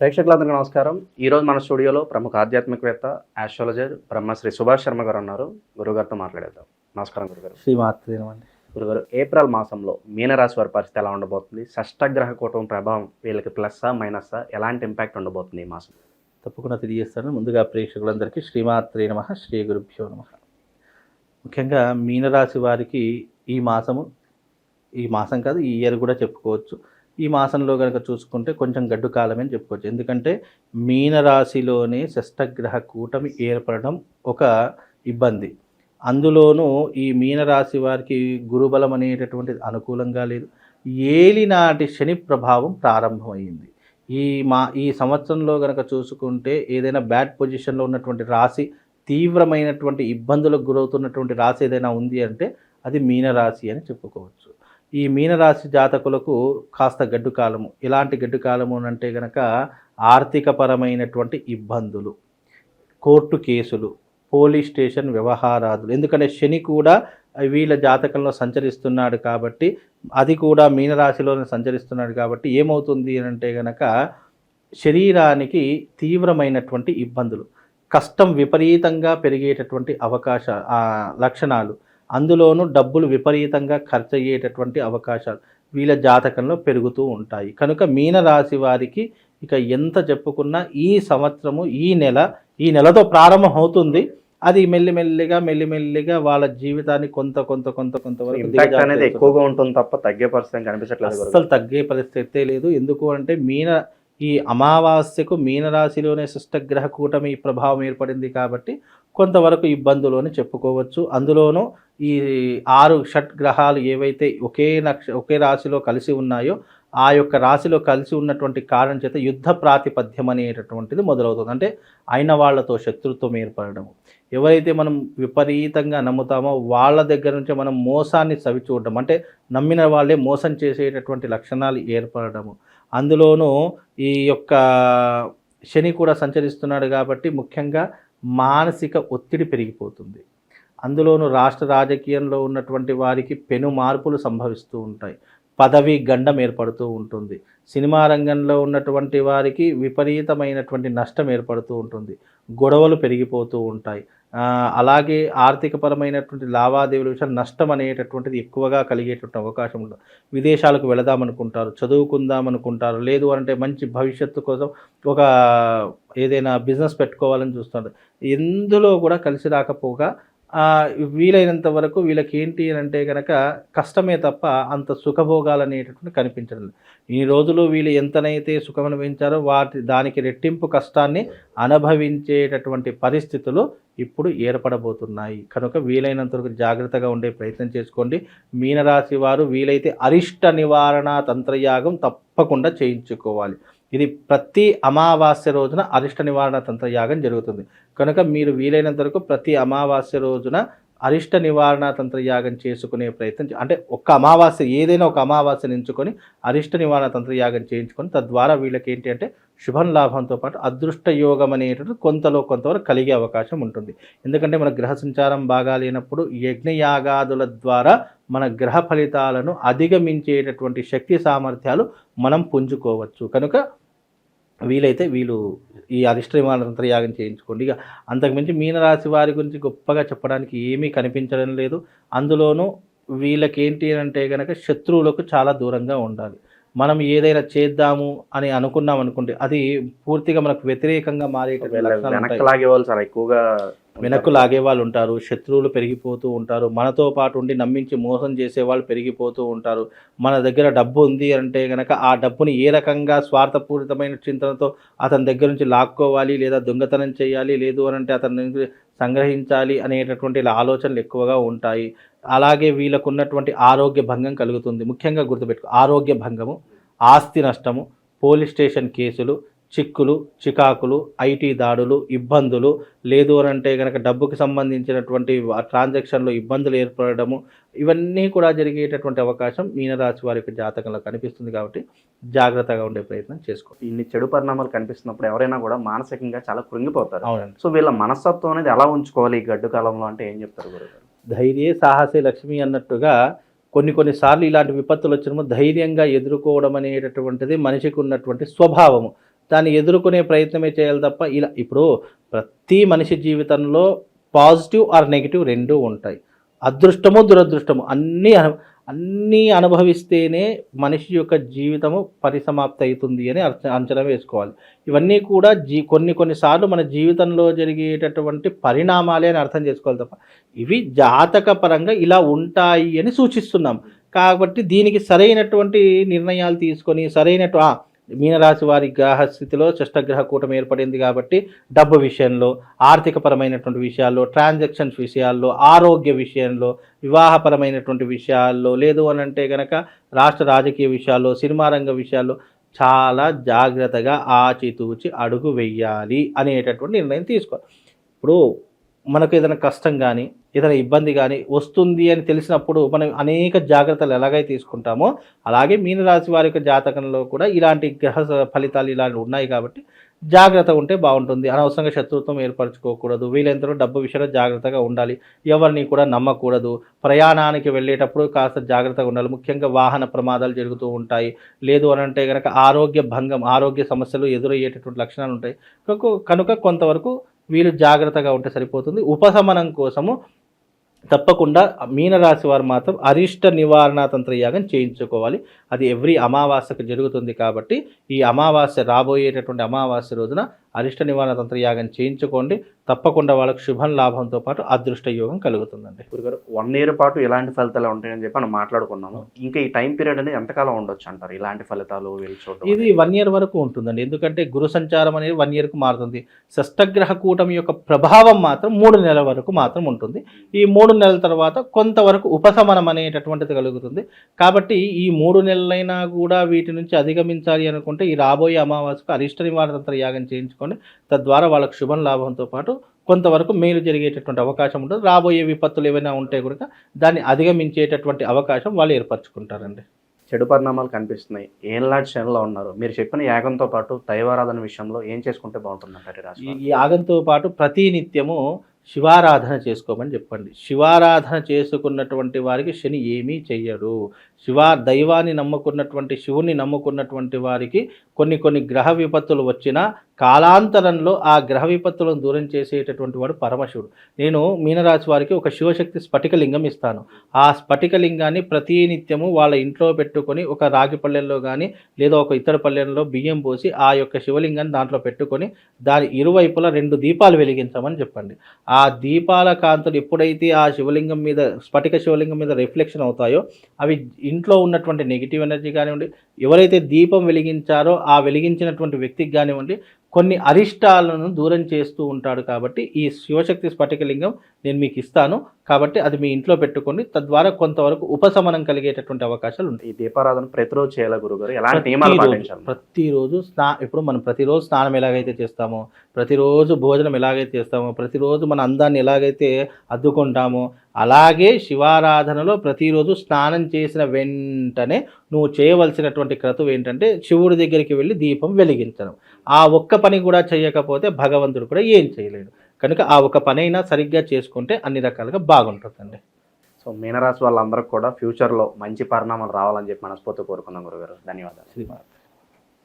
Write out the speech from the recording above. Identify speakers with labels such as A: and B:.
A: ప్రేక్షకులందరికీ నమస్కారం. ఈరోజు మన స్టూడియోలో ప్రముఖ ఆధ్యాత్మికవేత్త ఆస్ట్రాలజర్ బ్రహ్మశ్రీ సుభాష్ శర్మ గారు ఉన్నారు. గురుగారితో మాట్లాడేద్దాం. నమస్కారం గురుగారు.
B: శ్రీమాత్రేనమండి
A: గురుగారు ఏప్రిల్ మాసంలో మీనరాశి వారి పరిస్థితి ఎలా ఉండబోతుంది? షష్టగ్రహ కూటమి ప్రభావం వీళ్ళకి ప్లస్సా మైనస్సా? ఎలాంటి ఇంపాక్ట్ ఉండబోతుంది ఈ మాసం?
B: తప్పకుండా తెలియజేస్తాను. ముందుగా ప్రేక్షకులందరికీ శ్రీమాత్రే నమ శ్రీ గురుభ్యో నమ. ముఖ్యంగా మీనరాశి వారికి ఈ మాసము ఈ మాసం కాదు ఈ ఇయర్ కూడా చెప్పుకోవచ్చు. ఈ మాసంలో కనుక చూసుకుంటే కొంచెం గడ్డు కాలమే అని చెప్పుకోవచ్చు. ఎందుకంటే మీనరాశిలోనే షష్టగ్రహ కూటమి ఏర్పడడం ఒక ఇబ్బంది. అందులోనూ ఈ మీనరాశి వారికి గురుబలం అనేటటువంటిది అనుకూలంగా లేదు. ఏలినాటి శని ప్రభావం ప్రారంభమైంది. ఈ మా ఈ సంవత్సరంలో కనుక చూసుకుంటే ఏదైనా బ్యాడ్ పొజిషన్లో ఉన్నటువంటి రాశి తీవ్రమైనటువంటి ఇబ్బందులకు గురవుతున్నటువంటి రాశి ఏదైనా ఉంది అంటే అది మీనరాశి అని చెప్పుకోవచ్చు. ఈ మీనరాశి జాతకులకు కాస్త గడ్డు కాలము. ఎలాంటి గడ్డు కాలము అంటే కనుక ఆర్థికపరమైనటువంటి ఇబ్బందులు కోర్టు కేసులు పోలీస్ స్టేషన్ వ్యవహారాదులు. ఎందుకంటే శని కూడా వీళ్ళ జాతకంలో సంచరిస్తున్నాడు కాబట్టి అది కూడా మీనరాశిలోనే సంచరిస్తున్నాడు కాబట్టి ఏమవుతుంది అంటే గనక శరీరానికి తీవ్రమైనటువంటి ఇబ్బందులు కష్టం విపరీతంగా పెరిగేటటువంటి అవకాశ లక్షణాలు. అందులోనూ డబ్బులు విపరీతంగా ఖర్చు అయ్యేటటువంటి అవకాశాలు వీళ్ళ జాతకంలో పెరుగుతూ ఉంటాయి కనుక మీనరాశి వారికి ఇక ఎంత చెప్పుకున్నా ఈ సంవత్సరము ఈ నెల ఈ నెలతో ప్రారంభం అవుతుంది అది మెల్లిమెల్లిగా మెల్లిమెల్లిగా వాళ్ళ జీవితాన్ని కొంత కొంత కొంత కొంతవరకు
A: అనేది. ఎక్కువగా ఉంటుంది తప్ప తగ్గే పరిస్థితి కనిపించట్లేదు.
B: అస్సలు తగ్గే పరిస్థితే లేదు ఎందుకు అంటే మీన ఈ అమావాస్యకు మీనరాశిలోనే శిష్టగ్రహ కూటమి ప్రభావం ఏర్పడింది కాబట్టి కొంతవరకు ఇబ్బందులు అని చెప్పుకోవచ్చు అందులోనూ ఈ ఆరు షట్ గ్రహాలు ఏవైతే ఒకే నక్ష ఒకే రాశిలో కలిసి ఉన్నాయో ఆ యొక్క రాశిలో కలిసి ఉన్నటువంటి కారణం చేత యుద్ధ ప్రాతిపద్యం అనేటటువంటిది మొదలవుతుంది. అంటే అయిన వాళ్ళతో శత్రుత్వం ఏర్పడడం. ఎవరైతే మనం విపరీతంగా నమ్ముతామో వాళ్ళ దగ్గర నుంచి మనం మోసాన్ని చవి చూడడం. అంటే నమ్మిన వాళ్ళే మోసం చేసేటటువంటి లక్షణాలు ఏర్పడము అందులోనూ ఈ యొక్క శని కూడా సంచరిస్తున్నాడు కాబట్టి ముఖ్యంగా మానసిక ఒత్తిడి పెరిగిపోతుంది. అందులోనూ రాష్ట్ర రాజకీయంలో ఉన్నటువంటి వారికి పెను మార్పులు సంభవిస్తూ ఉంటాయి. పదవి గండం ఏర్పడుతూ ఉంటుంది. సినిమా రంగంలో ఉన్నటువంటి వారికి విపరీతమైనటువంటి నష్టం ఏర్పడుతూ ఉంటుంది. గొడవలు పెరిగిపోతూ ఉంటాయి. అలాగే ఆర్థికపరమైనటువంటి లావాదేవీల విషయం నష్టం అనేటటువంటిది ఎక్కువగా కలిగేటువంటి అవకాశం ఉంటుంది. విదేశాలకు వెళదామనుకుంటారు చదువుకుందామనుకుంటారు లేదు అంటే మంచి భవిష్యత్తు కోసం ఒక ఏదైనా బిజినెస్ పెట్టుకోవాలని చూస్తుంటారు. ఎందులో కూడా కలిసి రాకపోగా వీలైనంత వరకు వీళ్ళకి ఏంటి అని అంటే కనుక కష్టమే తప్ప అంత సుఖభోగాలు అనేటటువంటి కనిపించడం ఈ రోజులు వీళ్ళు ఎంతనైతే సుఖం అనుభవించారో వాటి దానికి రెట్టింపు కష్టాన్ని అనుభవించేటటువంటి పరిస్థితులు ఇప్పుడు ఏర్పడబోతున్నాయి. కనుక వీలైనంత వరకు జాగ్రత్తగా ఉండే ప్రయత్నం చేసుకోండి. మీనరాశి వారు వీలైతే అరిష్ట నివారణ తంత్రయాగం తప్పకుండా చేయించుకోవాలి. ఇది ప్రతి అమావాస్య రోజున అరిష్ట నివారణ తంత్రయాగం జరుగుతుంది. కనుక మీరు వీలైనంత వరకు ప్రతి అమావాస్య రోజున అరిష్ట నివారణ తంత్రయాగం చేసుకునే ప్రయత్నం అంటే ఒక్క అమావాస్య ఏదైనా ఒక అమావాస్యను ఎంచుకొని అరిష్ట నివారణ తంత్రయాగం చేయించుకొని తద్వారా వీళ్ళకి ఏంటి అంటే శుభం లాభంతో పాటు అదృష్ట యోగం అనేటువంటి కొంతలో కొంతవరకు కలిగే అవకాశం ఉంటుంది. ఎందుకంటే మన గ్రహ సంచారం బాగా లేనప్పుడు యజ్ఞయాగాదుల ద్వారా మన గ్రహ ఫలితాలను అధిగమించేటటువంటి శక్తి సామర్థ్యాలు మనం పుంజుకోవచ్చు. కనుక వీలైతే వీళ్ళు ఈ అరిష్ట యాగం చేయించుకోండి. ఇక అంతకుమించి మీనరాశి వారి గురించి గొప్పగా చెప్పడానికి ఏమీ కనిపించడం లేదు. అందులోనూ వీళ్ళకేంటి అంటే కనుక శత్రువులకు చాలా దూరంగా ఉండాలి. మనం ఏదైనా చేద్దాము అని అనుకున్నాం అనుకుంటే అది పూర్తిగా మనకు వ్యతిరేకంగా మారేటువంటి
A: వీళ్ళ
B: లక్షణాలు ఉంటాయి.
A: వెనక్కి లాగే వాళ్ళు చాలా ఎక్కువగా
B: వెనక్కు లాగే వాళ్ళు ఉంటారు శత్రువులు పెరిగిపోతూ ఉంటారు మనతో పాటు ఉండి నమ్మించి మోసం చేసే వాళ్ళు పెరిగిపోతూ ఉంటారు మన దగ్గర డబ్బు ఉంది అంటే కనుక ఆ డబ్బుని ఏ రకంగా స్వార్థపూరితమైన చింతనతో అతని దగ్గర నుంచి లాక్కోవాలి లేదా దొంగతనం చేయాలి లేదు అని అంటే అతని సంగ్రహించాలి అనేటటువంటి ఇలా ఆలోచనలు ఎక్కువగా ఉంటాయి. అలాగే వీళ్ళకు ఉన్నటువంటి ఆరోగ్య భంగం కలుగుతుంది. ముఖ్యంగా గుర్తుపెట్టుకో ఆరోగ్య భంగము ఆస్తి నష్టము పోలీస్ స్టేషన్ కేసులు చిక్కులు చికాకులు ఐటీ దాడులు ఇబ్బందులు లేదు అని అంటే కనుక డబ్బుకి సంబంధించినటువంటి ట్రాన్సాక్షన్లో ఇబ్బందులు ఏర్పడము ఇవన్నీ కూడా జరిగేటటువంటి అవకాశం మీనరాశి వారి యొక్క జాతకంలో కనిపిస్తుంది కాబట్టి జాగ్రత్తగా ఉండే ప్రయత్నం చేసుకోండి
A: ఇన్ని చెడు పరిణామాలు కనిపిస్తున్నప్పుడు ఎవరైనా కూడా మానసికంగా చాలా కృంగిపోతారు.
B: అవునండి.
A: సో వీళ్ళ మనస్తత్వం అనేది ఎలా ఉంచుకోవాలి ఈ గడ్డు కాలంలో అంటే ఏం చెప్తారు గురుగారు
B: ధైర్యే సాహసే లక్ష్మి అన్నట్టుగా కొన్ని కొన్నిసార్లు ఇలాంటి విపత్తులు వచ్చినప్పుడు ధైర్యంగా ఎదుర్కోవడం అనేటటువంటిది మనిషికి ఉన్నటువంటి స్వభావము. దాన్ని ఎదుర్కొనే ప్రయత్నమే చేయాలి తప్ప ఇలా ఇప్పుడు ప్రతి మనిషి జీవితంలో పాజిటివ్ ఆర్ నెగిటివ్ రెండూ ఉంటాయి. అదృష్టము దురదృష్టము అన్నీ అను అన్నీ అనుభవిస్తేనే మనిషి యొక్క జీవితము పరిసమాప్తి అవుతుంది అని అంచనా వేసుకోవాలి. ఇవన్నీ కూడా జీ కొన్ని కొన్నిసార్లు మన జీవితంలో జరిగేటటువంటి పరిణామాలే అని అర్థం చేసుకోవాలి తప్ప ఇవి జాతక పరంగా ఇలా ఉంటాయి అని సూచిస్తున్నాం. కాబట్టి దీనికి సరైనటువంటి నిర్ణయాలు తీసుకొని సరైనటు మీనరాశి వారి గ్రహ స్థితిలో చష్టగ్రహ కూటమి ఏర్పడింది కాబట్టి డబ్బు విషయంలో ఆర్థికపరమైనటువంటి విషయాల్లో ట్రాన్సాక్షన్స్ విషయాల్లో ఆరోగ్య విషయంలో వివాహపరమైనటువంటి విషయాల్లో లేదు అని అంటే కనుక రాష్ట్ర రాజకీయ విషయాల్లో సినిమా రంగ విషయాల్లో చాలా జాగ్రత్తగా ఆచితూచి అడుగు వెయ్యాలి అనేటటువంటి నిర్ణయం తీసుకోవాలి. ఇప్పుడు మనకు ఏదైనా కష్టం కానీ ఏదైనా ఇబ్బంది కానీ వస్తుంది అని తెలిసినప్పుడు మనం అనేక జాగ్రత్తలు ఎలాగైతే తీసుకుంటామో అలాగే మీనరాశి వారి యొక్క జాతకంలో కూడా ఇలాంటి గ్రహ స- ఫలితాలు ఇలాంటివి ఉన్నాయి కాబట్టి జాగ్రత్త ఉంటే బాగుంటుంది. అనవసరంగా శత్రుత్వం ఏర్పరచుకోకూడదు. వీలైనంతలో డబ్బు విషయంలో జాగ్రత్తగా ఉండాలి. ఎవరిని కూడా నమ్మకూడదు. ప్రయాణానికి వెళ్ళేటప్పుడు కాస్త జాగ్రత్తగా ఉండాలి. ముఖ్యంగా వాహన ప్రమాదాలు జరుగుతూ ఉంటాయి. లేదు అని అంటే కనుక ఆరోగ్య భంగం ఆరోగ్య సమస్యలు ఎదురయ్యేటటువంటి లక్షణాలు ఉంటాయి. కనుక కొంతవరకు వీళ్ళు జాగ్రత్తగా ఉంటే సరిపోతుంది. ఉపశమనం కోసము తప్పకుండా మీనరాశి వారు మాత్రం అరిష్ట నివారణ తంత్ర యాగం చేయించుకోవాలి. అది ఎవ్రీ అమావాస్యకు జరుగుతుంది కాబట్టి ఈ అమావాస్య రాబోయేటటువంటి అమావాస్య రోజున అరిష్ట నివారణ తంత్ర యాగం చేయించుకోండి. తప్పకుండా వాళ్ళకు శుభం లాభంతో పాటు అదృష్ట యోగం కలుగుతుందండి.
A: గురుగారు వన్ ఇయర్ పాటు ఇలాంటి ఫలితాలు ఉంటాయని చెప్పి మనం మాట్లాడుకున్నాము. ఇంకా ఈ టైం పీరియడ్ అనేది ఎంతకాలం ఉండొచ్చు అంటారు? ఇలాంటి ఫలితాలు
B: ఇది వన్ ఇయర్ వరకు ఉంటుందండి. ఎందుకంటే గురు సంచారం అనేది వన్ ఇయర్కు మారుతుంది. షష్టగ్రహ కూటమి యొక్క ప్రభావం మాత్రం మూడు నెలల వరకు మాత్రం ఉంటుంది. ఈ మూడు నెలల తర్వాత కొంతవరకు ఉపశమనం అనేటటువంటిది కలుగుతుంది. కాబట్టి ఈ మూడు నెలలైనా కూడా వీటి నుంచి అధిగమించాలి అనుకుంటే ఈ రాబోయే అమావాస్యకు అరిష్ట నివారణ తంత్ర యాగం చేయించుకోండి. తద్వారా వాళ్ళకు శుభం లాభంతో పాటు కొంతవరకు మేలు జరిగేటటువంటి అవకాశం ఉంటుంది. రాబోయే విపత్తులు ఏవైనా ఉంటే కనుక దాన్ని అధిగమించేటటువంటి అవకాశం వాళ్ళు ఏర్పరచుకుంటారండి.
A: చెడు పరిణామాలు కనిపిస్తున్నాయి. ఏళ్ళనాటి శనిలో ఉన్నారు? మీరు చెప్పిన యాగంతో పాటు దైవారాధన విషయంలో ఏం చేసుకుంటే బాగుంటుంది అంటారు
B: ఈ యాగంతో పాటు ప్రతి నిత్యము శివారాధన చేసుకోమని చెప్పండి. శివారాధన చేసుకున్నటువంటి వారికి శని ఏమీ చెయ్యడు. శివా దైవాన్ని నమ్ముకున్నటువంటి శివుని నమ్ముకున్నటువంటి వారికి కొన్ని కొన్ని గ్రహ విపత్తులు వచ్చినా కాలాంతరంలో ఆ గ్రహ విపత్తులను దూరం చేసేటటువంటి వాడు పరమశివుడు. నేను మీనరాశి వారికి ఒక శివశక్తి స్ఫటికలింగం ఇస్తాను. ఆ స్ఫటికలింగాన్ని ప్రతి నిత్యము వాళ్ళ ఇంట్లో పెట్టుకొని ఒక రాగి పల్లెల్లో కానీ లేదా ఒక ఇతర పల్లెల్లో బియ్యం పోసి ఆ యొక్క శివలింగాన్ని దాంట్లో పెట్టుకొని దాని ఇరువైపులా రెండు దీపాలు వెలిగించమని చెప్పండి. ఆ దీపాల కాంతులు ఎప్పుడైతే ఆ శివలింగం మీద స్ఫటిక శివలింగం మీద రిఫ్లెక్షన్ అవుతాయో అవి ఇంట్లో ఉన్నటువంటి నెగిటివ్ ఎనర్జీ కానివ్వండి ఎవరైతే దీపం వెలిగించారో ఆ వెలిగించినటువంటి వ్యక్తికి కానివ్వండి కొన్ని అరిష్టాలను దూరం చేస్తూ ఉంటాడు కాబట్టి ఈ శివశక్తి స్ఫటికలింగం నేను మీకు ఇస్తాను. కాబట్టి అది మీ ఇంట్లో పెట్టుకోండి. తద్వారా కొంతవరకు ఉపశమనం కలిగేటటువంటి అవకాశాలు ఉంటాయి.
A: ఈ దీపారాధన ప్రతిరోజు చేయాలి గురుగారు? ఎలాంటి నియమాలు
B: ప్రతిరోజు-
A: పాటించాలి?
B: ప్రతిరోజు స్నా ఇప్పుడు మనం ప్రతిరోజు స్నానం ఎలాగైతే చేస్తామో ప్రతిరోజు భోజనం ఎలాగైతే చేస్తామో ప్రతిరోజు మన అందాన్ని ఎలాగైతే అద్దుకుంటామో అలాగే శివారాధనలో ప్రతిరోజు స్నానం చేసిన వెంటనే నువ్వు చేయవలసినటువంటి క్రతువు ఏంటంటే శివుడి దగ్గరికి వెళ్ళి దీపం వెలిగించడం. ఆ ఒక్క పని కూడా చేయకపోతే భగవంతుడు కూడా ఏం చేయలేడు. కనుక ఆ ఒక పని అయినా సరిగ్గా చేసుకుంటే అన్ని రకాలుగా బాగుంటుందండి.
A: సో మీనరాశి వాళ్ళందరికీ కూడా ఫ్యూచర్లో మంచి పరిణామాలు రావాలని చెప్పి మనస్ఫూర్తి కోరుకుందాం గురుగారు. ధన్యవాదాలు.
B: శ్రీమాత